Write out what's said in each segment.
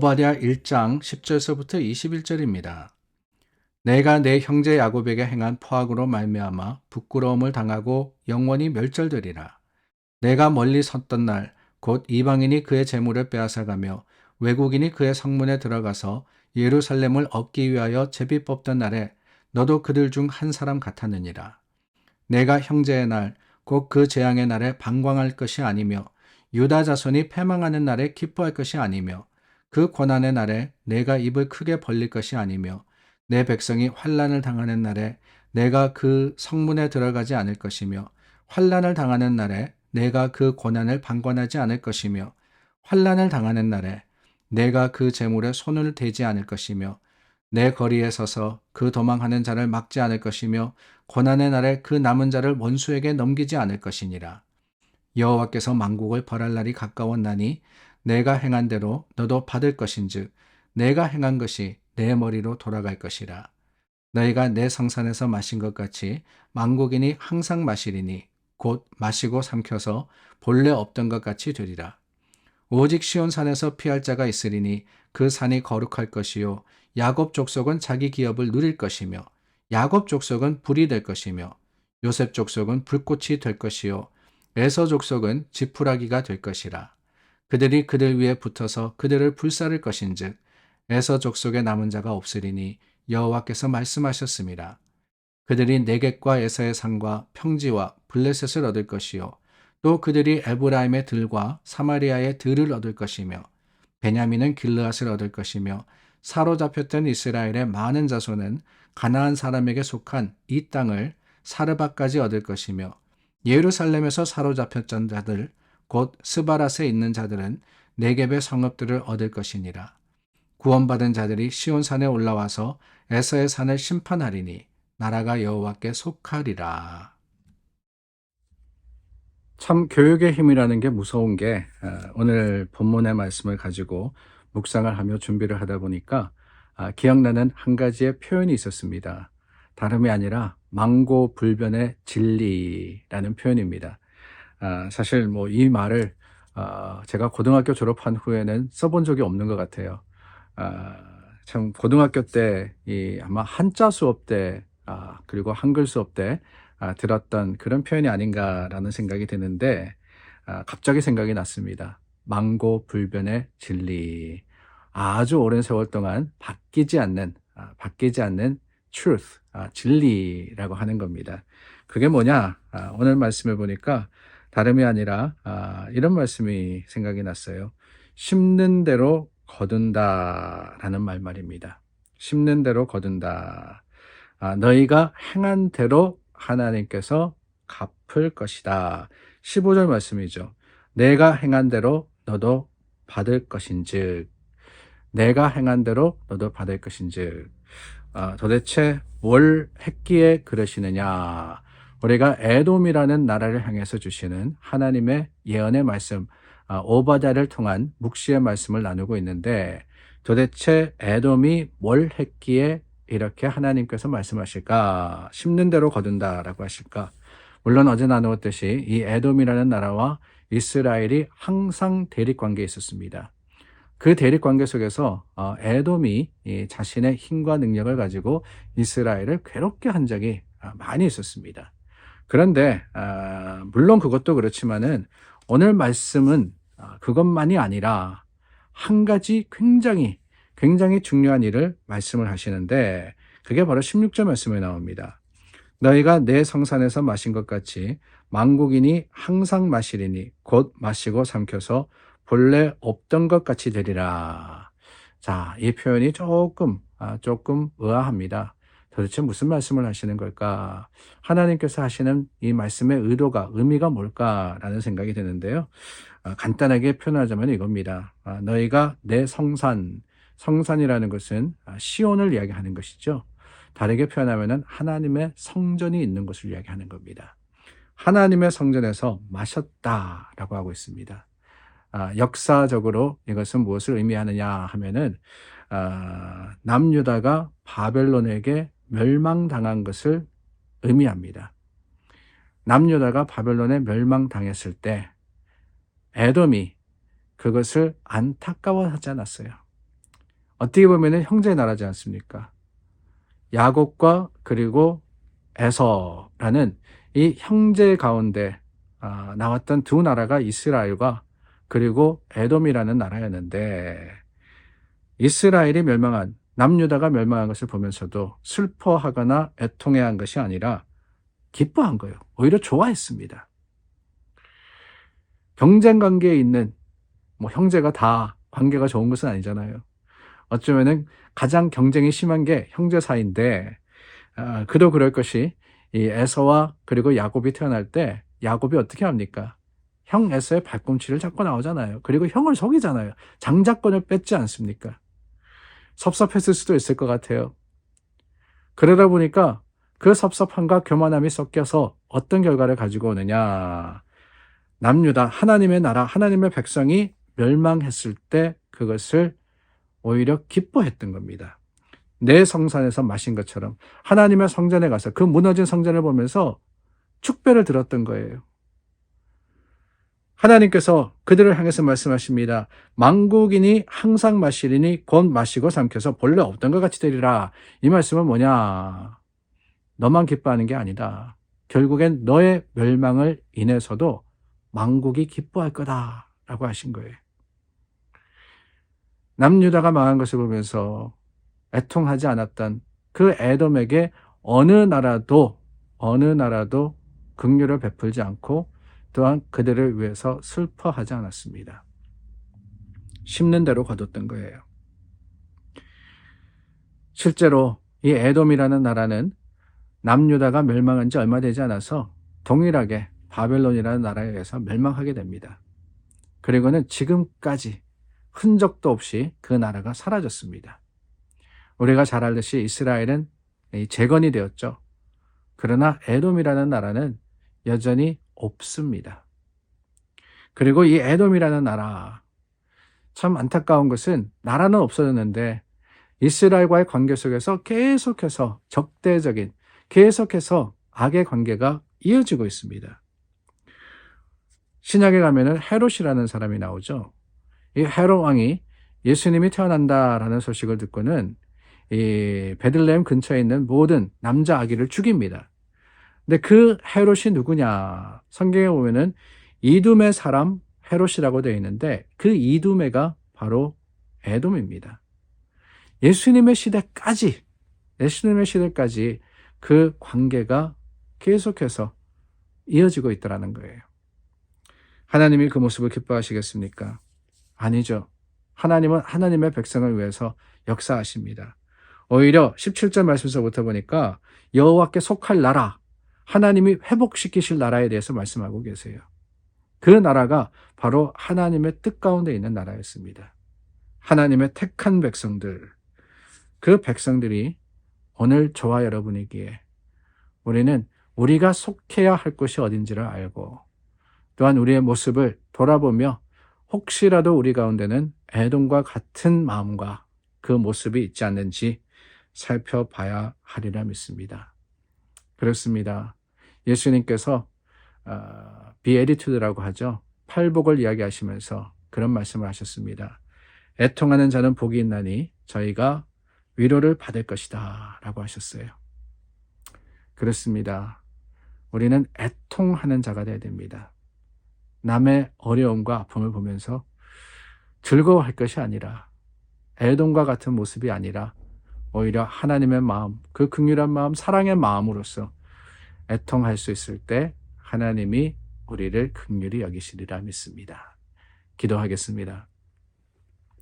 오바댜 1장 10절서부터 21절입니다. 내가 내 형제 야곱에게 행한 포악으로 말미암아 부끄러움을 당하고 영원히 멸절되리라. 내가 멀리 섰던 날 곧 이방인이 그의 재물을 빼앗아가며 외국인이 그의 성문에 들어가서 예루살렘을 얻기 위하여 제비 뽑던 날에 너도 그들 중 한 사람 같았느니라. 내가 형제의 날 곧 그 재앙의 날에 방광할 것이 아니며 유다 자손이 패망하는 날에 기뻐할 것이 아니며 그 고난의 날에 내가 입을 크게 벌릴 것이 아니며 내 백성이 환란을 당하는 날에 내가 그 성문에 들어가지 않을 것이며 환란을 당하는 날에 내가 그 고난을 방관하지 않을 것이며 환란을 당하는 날에 내가 그 재물에 손을 대지 않을 것이며 내 거리에 서서 그 도망하는 자를 막지 않을 것이며 고난의 날에 그 남은 자를 원수에게 넘기지 않을 것이니라. 여호와께서 만국을 벌할 날이 가까웠나니 내가 행한 대로 너도 받을 것인즉 내가 행한 것이 내 머리로 돌아갈 것이라. 너희가 내 성산에서 마신 것 같이 만국인이 항상 마시리니 곧 마시고 삼켜서 본래 없던 것 같이 되리라. 오직 시온 산에서 피할 자가 있으리니 그 산이 거룩할 것이요 야곱 족속은 자기 기업을 누릴 것이며 야곱 족속은 불이 될 것이며 요셉 족속은 불꽃이 될 것이요 에서 족속은 지푸라기가 될 것이라. 그들이 그들 위에 붙어서 그들을 불사를 것인즉 에서 족속에 남은 자가 없으리니 여호와께서 말씀하셨습니다. 그들이 네겝과 에서의 산과 평지와 블레셋을 얻을 것이요 또 그들이 에브라임의 들과 사마리아의 들을 얻을 것이며 베냐민은 길르앗을 얻을 것이며 사로잡혔던 이스라엘의 많은 자손은 가나안 사람에게 속한 이 땅을 사르바까지 얻을 것이며 예루살렘에서 사로잡혔던 자들 곧 스바라스에 있는 자들은 네겝의 성읍들을 얻을 것이니라 구원받은 자들이 시온산에 올라와서 에서의 산을 심판하리니 나라가 여호와께 속하리라. 참 교육의 힘이라는 게 무서운 게 어, 오늘 본문의 말씀을 가지고 묵상을 하며 준비를 하다 보니까 아, 기억나는 한 가지의 표현이 있었습니다. 다름이 아니라 망고 불변의 진리라는 표현입니다. 아, 사실 뭐 이 말을 아, 제가 고등학교 졸업한 후에는 써본 적이 없는 것 같아요. 참 고등학교 때 이 아마 한자 수업 때 아, 그리고 한글 수업 때 아, 들었던 그런 표현이 아닌가라는 생각이 드는데 아, 갑자기 생각이 났습니다. 망고 불변의 진리. 아주 오랜 세월 동안 바뀌지 않는 아, 바뀌지 않는 truth, 아, 진리라고 하는 겁니다. 그게 뭐냐? 아, 오늘 말씀을 보니까 다름이 아니라 아, 이런 말씀이 생각이 났어요. 심는 대로 거둔다라는 말 말입니다. 심는 대로 거둔다. 아, 너희가 행한 대로 하나님께서 갚을 것이다. 15절 말씀이죠. 내가 행한 대로 너도 받을 것인즉 내가 행한 대로 너도 받을 것인즉 아, 도대체 뭘 했기에 그러시느냐 우리가 에돔이라는 나라를 향해서 주시는 하나님의 예언의 말씀 아, 오바다를 통한 묵시의 말씀을 나누고 있는데 도대체 에돔이 뭘 했기에 이렇게 하나님께서 말씀하실까? 심는 대로 거둔다라고 하실까? 물론 어제 나누었듯이 이 에돔이라는 나라와 이스라엘이 항상 대립 관계에 있었습니다. 그 대립 관계 속에서 어, 에돔이 자신의 힘과 능력을 가지고 이스라엘을 괴롭게 한 적이 아, 많이 있었습니다. 그런데 아, 물론 그것도 그렇지만은 오늘 말씀은 아, 그것만이 아니라 한 가지 굉장히 굉장히 중요한 일을 말씀을 하시는데 그게 바로 16절 말씀에 나옵니다. 너희가 내 성산에서 마신 것 같이 망국인이 항상 마시리니 곧 마시고 삼켜서 본래 없던 것 같이 되리라. 자, 이 표현이 조금 아, 조금 의아합니다. 도대체 무슨 말씀을 하시는 걸까? 하나님께서 하시는 이 말씀의 의도가 의미가 뭘까라는 생각이 드는데요. 아, 간단하게 표현하자면 이겁니다. 아, 너희가 내 성산 성산이라는 것은 아, 시온을 이야기하는 것이죠. 다르게 표현하면 하나님의 성전이 있는 것을 이야기하는 겁니다. 하나님의 성전에서 마셨다라고 하고 있습니다. 아, 역사적으로 이것은 무엇을 의미하느냐 하면은 아, 남유다가 바벨론에게 멸망당한 것을 의미합니다. 남유다가 바벨론에 멸망당했을 때 에돔이 그것을 안타까워하지 않았어요. 어떻게 보면 형제 나라지 않습니까? 야곱과 그리고 에서라는 이 형제 가운데 아, 나왔던 두 나라가 이스라엘과 그리고 에돔이라는 나라였는데 이스라엘이 멸망한 남유다가 멸망한 것을 보면서도 슬퍼하거나 애통해한 것이 아니라 기뻐한 거예요. 오히려 좋아했습니다. 경쟁 관계에 있는 뭐 형제가 다 관계가 좋은 것은 아니잖아요. 어쩌면은 가장 경쟁이 심한 게 형제 사이인데 아, 그도 그럴 것이 이 에서와 그리고 야곱이 태어날 때 야곱이 어떻게 합니까? 형 에서의 발꿈치를 잡고 나오잖아요. 그리고 형을 속이잖아요. 장자권을 뺏지 않습니까? 섭섭했을 수도 있을 것 같아요. 그러다 보니까 그 섭섭함과 교만함이 섞여서 어떤 결과를 가지고 오느냐. 남유다, 하나님의 나라, 하나님의 백성이 멸망했을 때 그것을 오히려 기뻐했던 겁니다. 내 성산에서 마신 것처럼 하나님의 성전에 가서 그 무너진 성전을 보면서 축배를 들었던 거예요. 하나님께서 그들을 향해서 말씀하십니다. 망국인이 항상 마시리니 곧 마시고 삼켜서 본래 없던 것 같이 되리라. 이 말씀은 뭐냐? 너만 기뻐하는 게 아니다. 결국엔 너의 멸망을 인해서도 망국이 기뻐할 거다. 라고 하신 거예요. 남유다가 망한 것을 보면서 애통하지 않았던 그 에돔에게 어느 나라도 어느 나라도 긍휼을 베풀지 않고 또한 그들을 위해서 슬퍼하지 않았습니다. 심는 대로 거뒀던 거예요. 실제로 이 에돔이라는 나라는 남유다가 멸망한 지 얼마 되지 않아서 동일하게 바벨론이라는 나라에 의해서 멸망하게 됩니다. 그리고는 지금까지 흔적도 없이 그 나라가 사라졌습니다. 우리가 잘 알듯이 이스라엘은 재건이 되었죠. 그러나 에돔이라는 나라는 여전히 없습니다. 그리고 이 에돔이라는 나라, 참 안타까운 것은 나라는 없어졌는데 이스라엘과의 관계 속에서 계속해서 적대적인, 계속해서 악의 관계가 이어지고 있습니다. 신약에 가면은 헤롯이라는 사람이 나오죠. 이 헤롯 왕이 예수님이 태어난다라는 소식을 듣고는 이 베들레헴 근처에 있는 모든 남자 아기를 죽입니다. 근데 그 헤롯이 누구냐? 성경에 보면은 이둠의 사람 헤롯이라고 되어 있는데 그 이둠의가 바로 에돔입니다. 예수님의 시대까지 예수님의 시대까지 그 관계가 계속해서 이어지고 있더라는 거예요. 하나님이 그 모습을 기뻐하시겠습니까? 아니죠. 하나님은 하나님의 백성을 위해서 역사하십니다. 오히려 17절 말씀서부터 보니까 여호와께 속할 나라, 하나님이 회복시키실 나라에 대해서 말씀하고 계세요. 그 나라가 바로 하나님의 뜻 가운데 있는 나라였습니다. 하나님의 택한 백성들, 그 백성들이 오늘 저와 여러분이기에 우리는 우리가 속해야 할 곳이 어딘지를 알고 또한 우리의 모습을 돌아보며 혹시라도 우리 가운데는 애동과 같은 마음과 그 모습이 있지 않는지 살펴봐야 하리라 믿습니다. 그렇습니다. 예수님께서 어, 비에리투드라고 하죠. 팔복을 이야기하시면서 그런 말씀을 하셨습니다. 애통하는 자는 복이 있나니 저희가 위로를 받을 것이다 라고 하셨어요. 그렇습니다. 우리는 애통하는 자가 되어야 됩니다. 남의 어려움과 아픔을 보면서 즐거워할 것이 아니라 애동과 같은 모습이 아니라 오히려 하나님의 마음, 그 극률한 마음, 사랑의 마음으로서 애통할 수 있을 때 하나님이 우리를 극률히 여기시리라 믿습니다. 기도하겠습니다.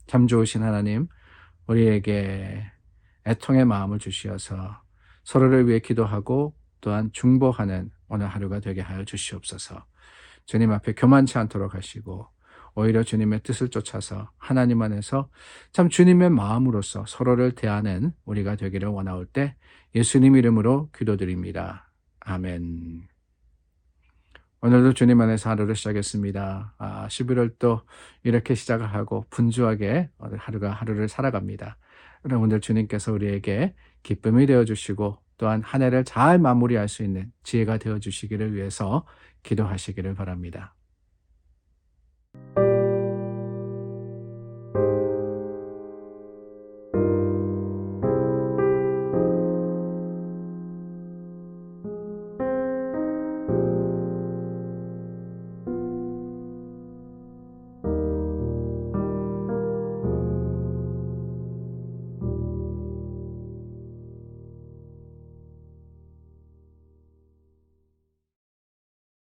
참 좋으신 하나님, 우리에게 애통의 마음을 주시어서 서로를 위해 기도하고 또한 중보하는 오늘 하루가 되게 하여 주시옵소서. 주님 앞에 교만치 않도록 하시고 오히려 주님의 뜻을 쫓아서 하나님 안에서 참 주님의 마음으로서 서로를 대하는 우리가 되기를 원하올 때 예수님 이름으로 기도드립니다. 아멘. 오늘도 주님 안에서 하루를 시작했습니다. 아, 11월 또 이렇게 시작을 하고 분주하게 하루가 하루를 살아갑니다. 여러분들 주님께서 우리에게 기쁨이 되어 주시고 또한 한 해를 잘 마무리할 수 있는 지혜가 되어 주시기를 위해서 기도하시기를 바랍니다.